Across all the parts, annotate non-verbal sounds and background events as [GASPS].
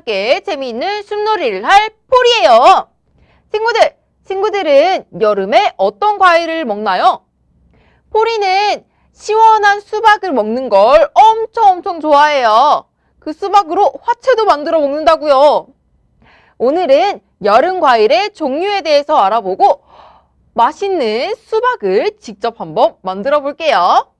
함께 재미있는 숲놀이를 할 폴이에요. 친구들, 친구들은 여름에 어떤 과일을 먹나요? 폴이는 시원한 수박을 먹는 걸 엄청 엄청 좋아해요. 그 수박으로 화채도 만들어 먹는다고요. 오늘은 여름 과일의 종류에 대해서 알아보고 맛있는 수박을 직접 한번 만들어 볼게요.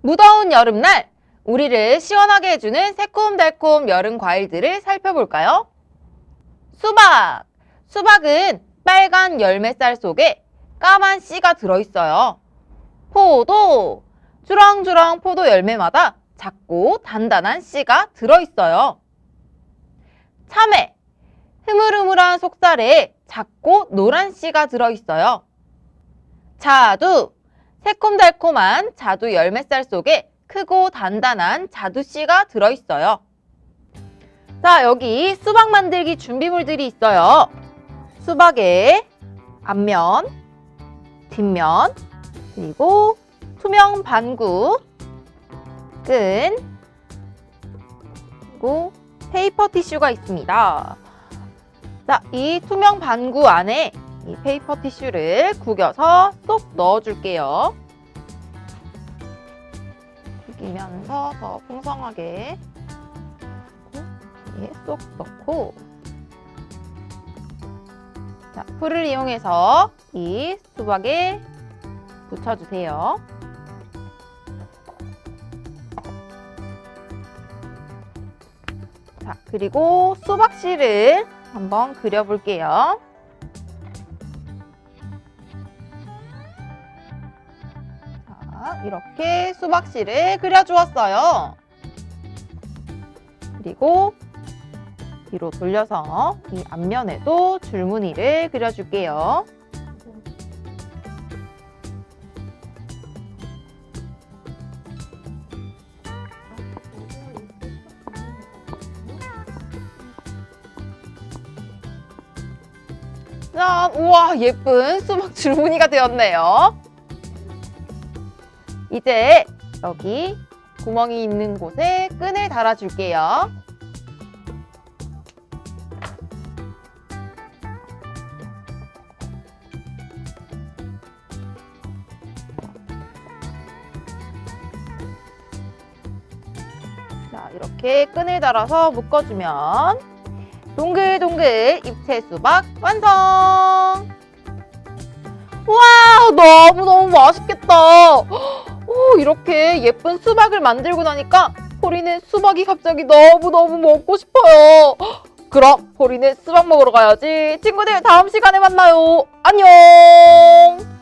무더운 여름날 우리를 시원하게 해주는 새콤달콤 여름 과일들을 살펴볼까요? 수박! 수박은 빨간 열매살 속에 까만 씨가 들어있어요. 포도! 주렁주렁 포도 열매마다 작고 단단한 씨가 들어있어요. 참외! 흐물흐물한 속살에 작고 노란 씨가 들어있어요. 자두! 새콤달콤한 자두 열매살 속에 크고 단단한 자두 씨가 들어있어요. 자, 여기 수박 만들기 준비물들이 있어요. 수박의 앞면, 뒷면, 그리고 투명 반구, 끈, 그리고 페이퍼 티슈가 있습니다. 자, 이 투명 반구 안에 이 페이퍼 티슈를 구겨서 쏙 넣어줄게요. 구기면서 더 풍성하게 예, 쏙 넣고 자, 풀을 이용해서 이 수박에 붙여주세요. 자, 그리고 수박씨를 한번 그려볼게요. 이렇게 수박씨를 그려주었어요. 그리고 뒤로 돌려서 이 앞면에도 줄무늬를 그려줄게요. 짠! 우와, 예쁜 수박 줄무늬가 되었네요. 이제 여기 구멍이 있는 곳에 끈을 달아줄게요. 자, 이렇게 끈을 달아서 묶어주면 동글동글 입체 수박 완성! 와, 너무너무 맛있겠다. 오, 이렇게 예쁜 수박을 만들고 나니까 포리는 수박이 갑자기 너무너무 먹고 싶어요. [GASPS] 그럼 포리는 수박 먹으러 가야지. 친구들 다음 시간에 만나요. 안녕!